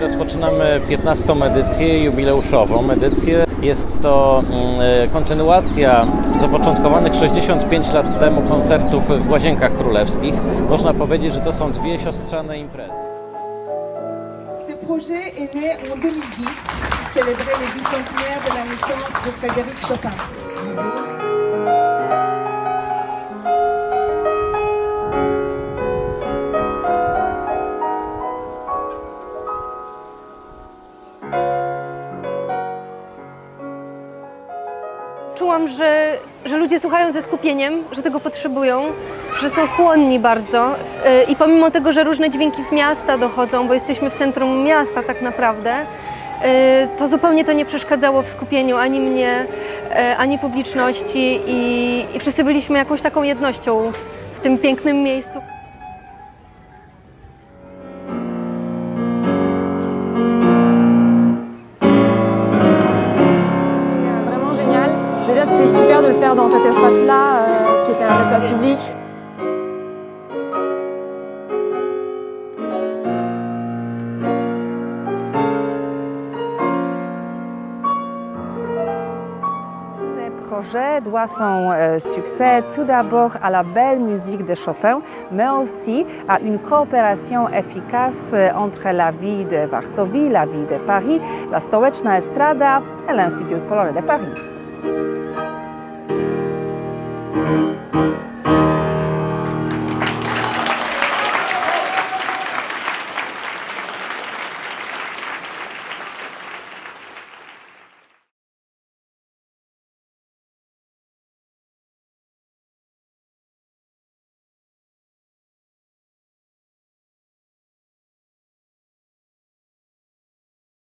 rozpoczynamy 15. edycję jubileuszową. Edycję jest to mm, e, kontynuacja zapoczątkowanych 65 lat temu koncertów w Łazienkach Królewskich. Można powiedzieć, że to są dwie siostrzane imprezy. Ce projet est né en 2010 pour célébrer le bicentenaire de la naissance de Frédéric Chopin. Czułam, że, że ludzie słuchają ze skupieniem, że tego potrzebują, że są chłonni bardzo. Yy, I pomimo tego, że różne dźwięki z miasta dochodzą, bo jesteśmy w centrum miasta tak naprawdę, yy, to zupełnie to nie przeszkadzało w skupieniu ani mnie, yy, ani publiczności i, i wszyscy byliśmy jakąś taką jednością w tym pięknym miejscu. De le faire dans cet espace-là, euh, qui était un espace public. Projet doit son euh, succès tout d'abord à la belle musique de Chopin, mais aussi à une coopération efficace euh, entre la ville de Varsovie, la ville de Paris, la Stołeczna Estrada et l'Institut polonais de Paris.